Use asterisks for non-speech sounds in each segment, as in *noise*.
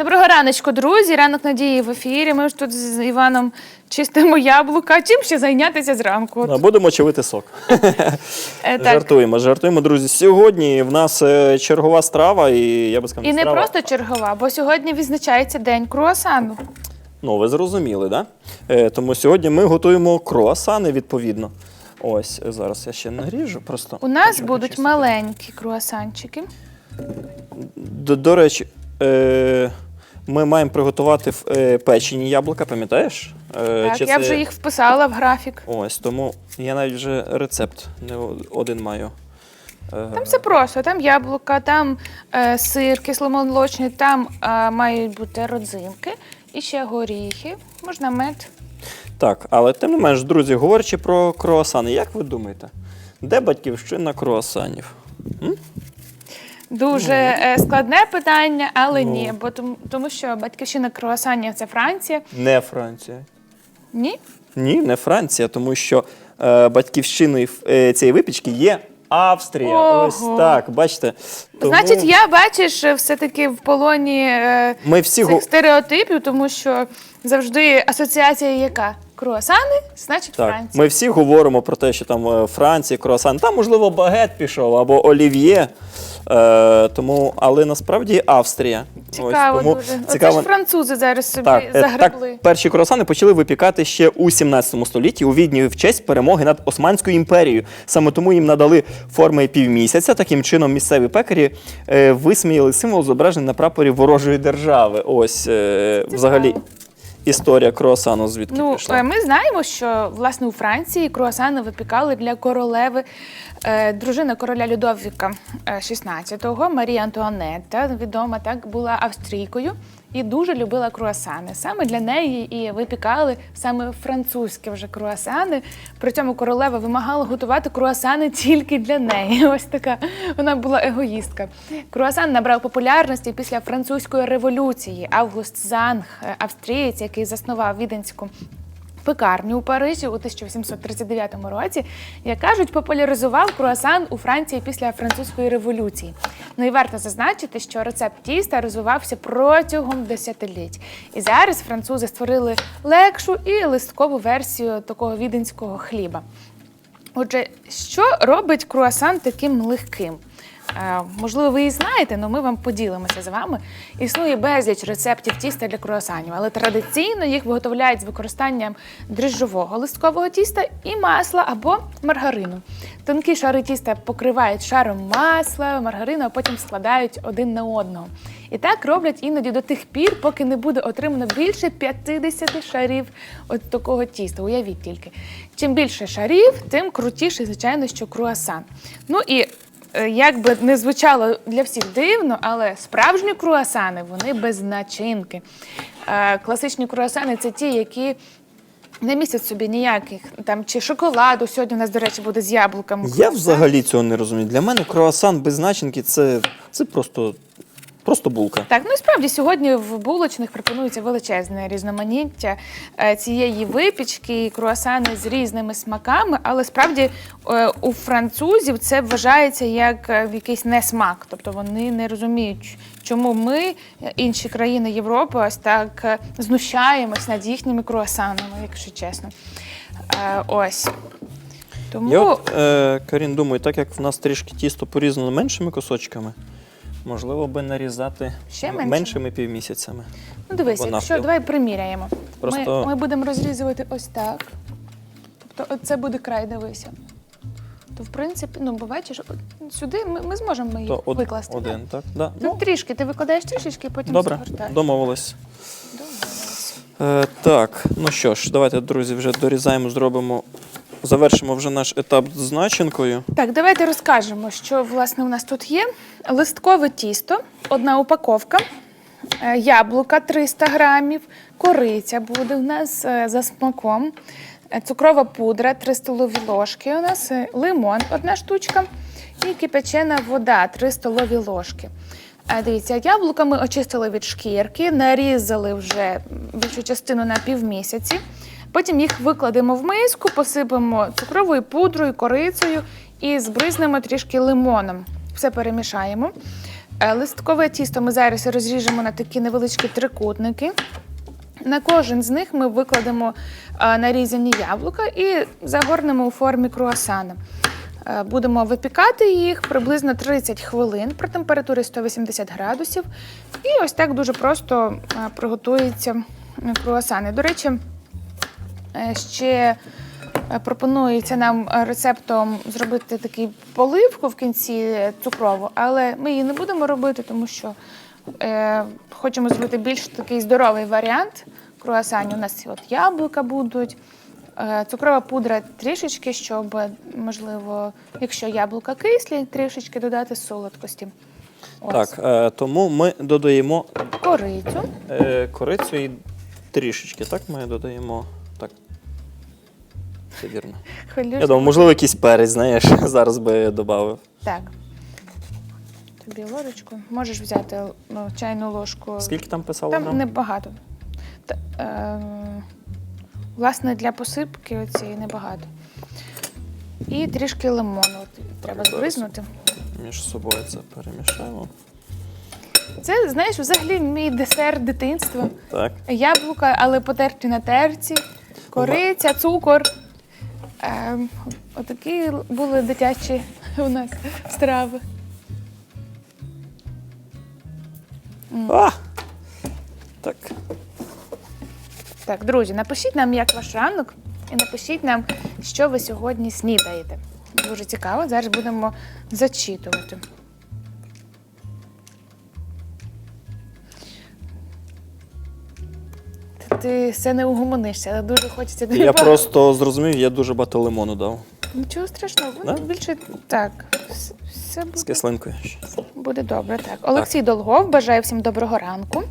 Доброго раночку, друзі. Ранок надії в ефірі. Ми ж тут з Іваном чистимо яблука. Чим ще зайнятися зранку? От, Будемо чавити сок. *laughs* е. Жартуємо, жартуємо, друзі. Сьогодні в нас е, чергова страва, і я би сказав, І не страва. просто чергова, бо сьогодні відзначається день круасану. Ну, ви зрозуміли, да? Е, тому сьогодні ми готуємо круасани, відповідно. Ось, зараз я ще наріжу. Просто У нас будуть маленькі круасанчики. До, до речі, е, ми маємо приготувати е, печені яблука, пам'ятаєш? Е, Так, чи я це- вже їх вписала в графік. Ось, тому я навіть вже рецепт не один маю. Е, Там все просто, там яблука, там е, сир кисломолочний, там е, мають бути родзинки і ще горіхи, можна мед. Так, але тим не менш, друзі, говорячи про круасани, як ви думаєте, де батьківщина круасанів? Дуже е, складне питання, але Ну. ні, бо тому, тому що батьківщина круасанів це Франція. Не Франція. Ні? Ні, не Франція, тому що е, батьківщиною е, цієї випічки є Австрія. Ого. Ось так, бачите. Тому Значить, я бачиш все-таки в полоні е, Ми всі цих го- стереотипів, тому що завжди асоціація яка? Круасани, значить Так, Франція. ми всі говоримо про те, що там е, Франція, круасан, там, можливо, багет пішов або олів'є. Е, тому, але насправді Австрія. Цікаво Ось, тому дуже. цікаво. Оце ж французи зараз собі Так, е, загребли. так, перші круасани почали випікати ще у 17 столітті у Відні в честь перемоги над Османською імперією. Саме тому їм надали форми півмісяця. Таким чином, місцеві пекарі е, висміяли символ, зображений на прапорі ворожої держави. Ось е, взагалі історія круасану звідки Ну, пішла. е, ми знаємо, що власне у Франції круасани випікали для королеви дружина короля Людовіка е, XVI, Марія Антуанетта, відома так, була австрійкою і дуже любила круасани. Саме для неї і випікали саме французькі вже круасани. При цьому королева вимагала готувати круасани тільки для неї. *laughs* Ось така вона була егоїстка. Круасан набрав популярності після французької революції. Август Занг, е, австрієць, який заснував віденську пекарню у Парижі у 1839 році, як кажуть, популяризував круасан у Франції після французької революції. Ну і варто зазначити, що рецепт тіста розвивався протягом десятиліть. І зараз французи створили легшу і листкову версію такого віденського хліба. Отже, що робить круасан таким легким? Е, можливо, ви і знаєте, але ми вам поділимося з вами. Існує безліч рецептів тіста для круасанів, але традиційно їх виготовляють з використанням дріжджового листкового тіста і масла або маргарину. Тонкі шари тіста покривають шаром масла, маргарину, а потім складають один на одного. І так роблять іноді до тих пір, поки не буде отримано більше 50 шарів от такого тіста. Уявіть тільки. Чим більше шарів, тим крутіший, звичайно, що круасан. Ну і е, як би не звучало для всіх дивно, але справжні круасани вони без начинки. Е, Класичні круасани це ті, які не містять собі ніяких там чи шоколаду. Сьогодні у нас, до речі, буде з яблуками. Я круасан. взагалі цього не розумію. Для мене круасан без начинки це, це просто, просто булка. Так, ну і справді сьогодні в булочних пропонується величезне різноманіття е, цієї випічки, круасани з різними смаками, але справді е, у французів це вважається як е, якийсь несмак. Тобто вони не розуміють, чому ми, інші країни Європи, ось так знущаємось над їхніми круасанами, якщо чесно. Ось. Тому Я от, Карін, думаю, так як в нас трішки тісто порізано меншими кусочками, можливо би нарізати Ще м- меншими? півмісяцями. Ну, дивись, Або якщо навпіл. давай приміряємо. Просто- Ми, ми будемо розрізувати ось так. Тобто, це буде край, дивися. То, в принципі, ну, бо бачиш, от сюди ми, ми зможемо їх То од- викласти. один, так? Да. Ну, трішки, ти викладаєш трішечки, потім Добре, загортаєш. домовились. Домовились. Е, так, ну що ж, давайте, друзі, вже дорізаємо, зробимо, завершимо вже наш етап з начинкою. Так, давайте розкажемо, що власне у нас тут є. Листкове тісто, одна упаковка, е, яблука 300 грамів, кориця буде у нас е, за смаком, е, цукрова пудра 3 столові ложки у нас, лимон одна штучка і кипячена вода 3 столові ложки. Дивіться, яблука ми очистили від шкірки, нарізали вже більшу частину на півмісяці. Потім їх викладемо в миску, посипемо цукровою пудрою, корицею і збризнемо трішки лимоном. Все перемішаємо. Е, Листкове тісто ми зараз розріжемо на такі невеличкі трикутники. На кожен з них ми викладемо е, нарізані яблука і загорнемо у формі круасана. Е, Будемо випікати їх приблизно 30 хвилин при температурі 180 градусів. І ось так дуже просто приготуються круасани. До речі, ще е, пропонується нам е, рецептом зробити такий поливку в кінці е, цукрову, але ми її не будемо робити, тому що е, хочемо зробити більш такий здоровий варіант круасанів. У нас от яблука будуть. е, Цукрова пудра трішечки, щоб, е, можливо, якщо яблука кислі, трішечки додати солодкості. Ось. Так, е, тому ми додаємо Корицю. е, корицю і трішечки, так? Ми додаємо. Це вірно. Хвилюшки. Я думаю, можливо, якийсь перець, знаєш, *laughs* зараз би додав. Так. Тобі ложечку. Можеш взяти ну, чайну ложку. Скільки там писало? Там грам? небагато. Та, е, власне, для посипки оцієї небагато. І трішки лимону от, треба зараз. збризнути. Між собою це перемішаємо. Це, знаєш, взагалі мій десерт дитинства. Так. Яблука, але потерті на терці, кориця, цукор. Е, отакі були дитячі у нас страви. А! Так. Так, друзі, напишіть нам, як ваш ранок, і напишіть нам, що ви сьогодні снідаєте. Дуже цікаво, зараз будемо зачитувати. Ти все не угомонишся, але дуже хочеться тобі Я багато. просто зрозумів, я дуже багато лимону дав. Нічого страшного, Да? більше так. вс- Все З буде, кислинкою. буде добре. Так, Олексій Долгов бажає всім доброго ранку.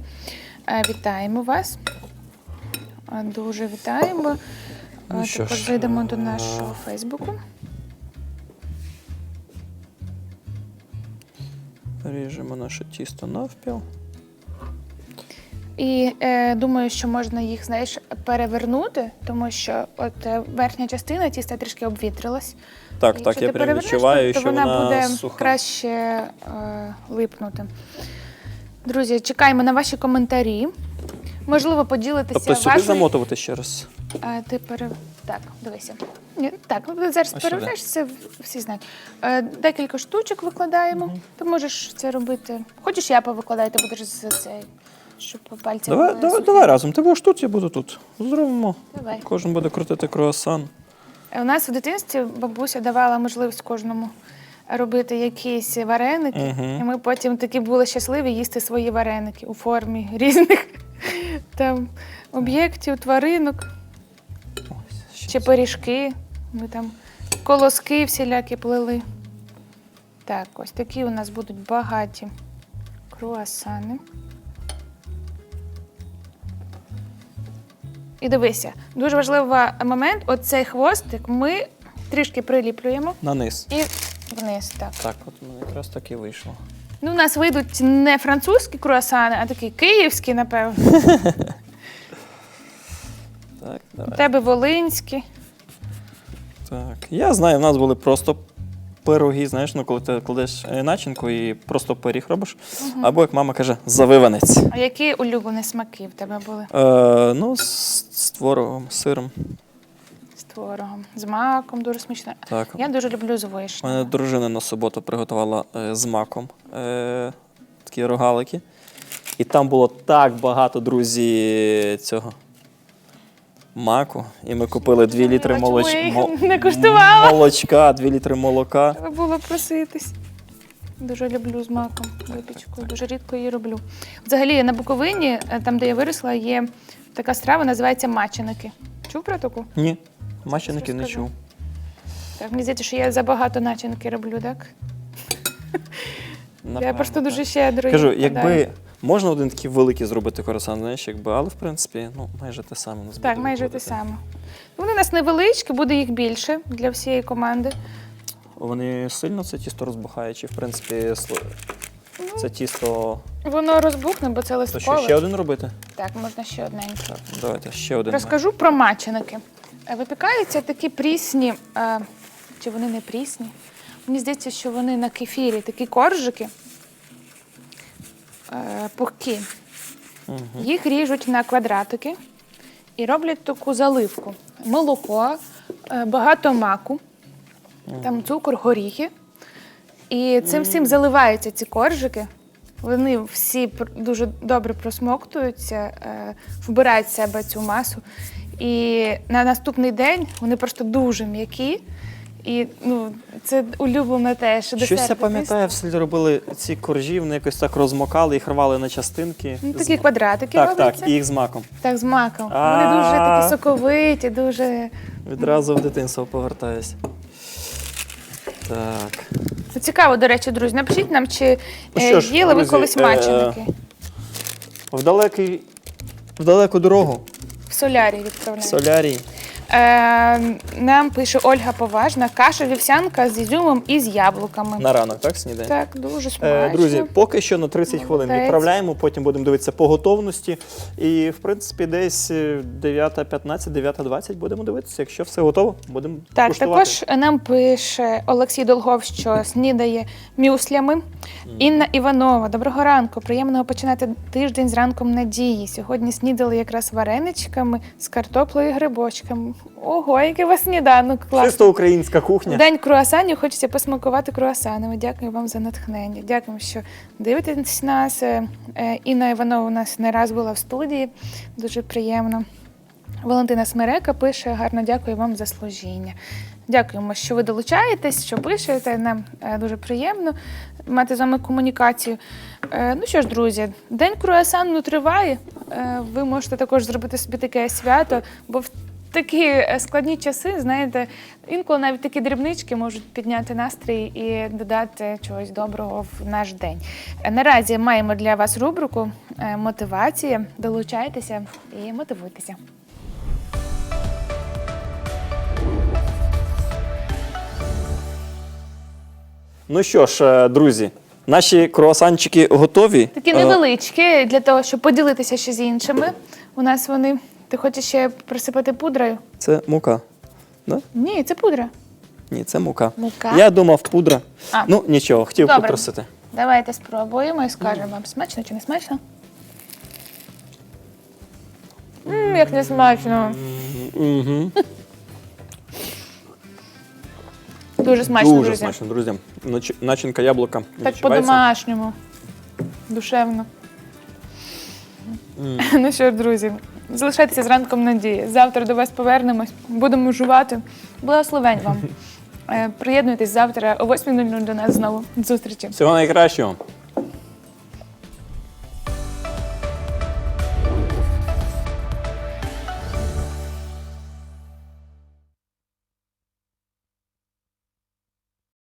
Е, Вітаємо вас. Е, Дуже вітаємо. Ну Е, що Також ж, зайдемо до нашого Фейсбуку. Ріжемо наше тісто навпіл. І е, думаю, що можна їх, знаєш, перевернути, тому що от е, верхня частина тіста трішки обвітрилась. Так, І так, я прям відчуваю, то що вона, вона буде суха. краще е, липнути. Друзі, чекаємо на ваші коментарі. Можливо, поділитися Тобто сюди вашою... замотувати ще раз. А, ти пере... Так, дивися. Ні, так, ну зараз А перевернеш, це всі знають. Е, декілька штучок викладаємо. Ти можеш це робити. Хочеш, я повикладаю, ти будеш за цей, щоб пальці. Давай, були давай, давай разом. Ти будеш тут, я буду тут. Зробимо. Давай. Кожен буде крутити круасан. У нас в дитинстві бабуся давала можливість кожному робити якісь вареники, Мгм. і ми потім такі були щасливі їсти свої вареники у формі *laughs* різних там об'єктів, тваринок Ось, ще чи пиріжки. Ми там колоски всілякі плели. Так, ось такі у нас будуть багаті круасани. І дивися, дуже важливий момент: оцей хвостик ми трішки приліплюємо На низ. і вниз. Так. Так, от у мене якраз так і вийшло. Ну, у нас вийдуть не французькі круасани, а такі київські, напевно. *laughs* Так, У давай. тебе волинські. Так. Я знаю, в нас були просто пироги, знаєш, ну коли ти кладеш е, начинку і просто пиріг робиш. Або, як мама каже, завиванець. А які улюблені смаки в тебе були? Е, ну, з, з творогом, з сиром. З творогом, з маком, дуже смачно. Так. Я дуже люблю з У мене дружина на суботу приготувала е, з маком е, такі рогалики. І там було так багато, друзі, цього маку. І ми купили 2 літри молоч... мо- не куштувала. молочка, 2 літри молока. Треба було проситись. Дуже люблю з маком випічку, дуже рідко її роблю. Взагалі на Буковині, е, там де я виросла, є така страва, називається маченики. Чув про таку? Ні, мащеників не чув. Так, мені здається, що я забагато начинки роблю, так? *laughs* я Напевно, просто так. дуже щедро. Кажу, її вкладаю. якби можна один такий великий зробити круасан, знаєш, якби, але в принципі, ну, майже те саме нас Так, буде майже те виходити. саме. Вони у нас невеличкі, буде їх більше для всієї команди. Вони сильно це тісто розбухає, чи в принципі сло- Ну. це тісто. Воно розбухне, бо це То що, листкове. ще один робити? Так, можна ще одненьке. Так, давайте ще один. Розкажу про маченики. Е, Випікаються такі прісні, е, чи вони не прісні? Мені здається, що вони на кефірі, такі коржики. Е, пухкі. Їх ріжуть на квадратики і роблять таку заливку. Молоко, е, багато маку, там цукор, горіхи. І цим всім заливаються ці коржики. Вони всі дуже добре просмоктуються, е, вбирають в себе цю масу. І на наступний день вони просто дуже м'які. І ну, це улюблене теж. Щось я пам'ятаю, в селі робили ці коржі, вони якось так розмокали, їх рвали на частинки. Ну, З- такі квадратики Так, робляться. так, і їх з маком. Так, з маком. Вони дуже такі соковиті, дуже. Відразу в дитинство повертаюся. Так. Цікаво, до речі, друзі, напишіть нам, чи Ну е, що ж, їли ви друзі, колись е, маченики. В, далекий, в далеку дорогу В солярі в відправляють. солярій. Е, нам пише Ольга Поважна, каша вівсянка з ізюмом і з яблуками. На ранок, так, снідай? Так, дуже смачно. Е, Друзі, поки що на 30 хвилин Молодець. відправляємо, потім будемо дивитися по готовності. І, в принципі, десь е, 9.15, 9.20 будемо дивитися. Якщо все готово, будемо Так, куштувати. також нам пише Олексій Долгов, що снідає мюслями. Інна Іванова, доброго ранку. Приємного починати тиждень з ранком надії. Сьогодні снідали якраз вареничками з картоплею і грибочками. Ого, який у вас сніданок класний. Чисто українська В кухня. день круасанів хочеться посмакувати круасанами. Дякую вам за натхнення. Дякую, що дивитесь нас. Е, е, Інна Іванова у нас не раз була в студії. Дуже приємно. Валентина Смерека пише гарно дякую вам за служіння. Дякуємо, що ви долучаєтесь, що пишете. Нам е, дуже приємно мати з вами комунікацію. Ну що ж, друзі, день круасану триває. Ви можете також зробити собі таке свято, бо в такі е, складні часи, знаєте, інколи навіть такі дрібнички можуть підняти настрій і додати чогось доброго в наш день. Е, Наразі маємо для вас рубрику е, мотивація. Долучайтеся і мотивуйтеся. Ну що ж, друзі, наші круасанчики готові. Такі невеличкі для того, щоб поділитися ще з іншими. У нас вони. Ти хочеш ще присипати пудрою? Це мука. Да? Ні, це пудра. Ні, це мука. Мука? Я думав, пудра. А. Ну, нічого, хотів Добре. попросити. Давайте спробуємо і скажемо вам, смачно чи не смачно. Мм, як не смачно. Угу. Дуже смачно, Дуже друзі. смачно, друзі. Нач- Начинка яблука. Так відчувається. по-домашньому. Душевно. *laughs* Ну що ж, друзі, залишайтеся з ранком надії. Завтра до вас повернемось, будемо жувати. Благословень вам. *laughs* Е, Приєднуйтесь завтра о 8.00 до нас знову. Зустрічі. Всього найкращого.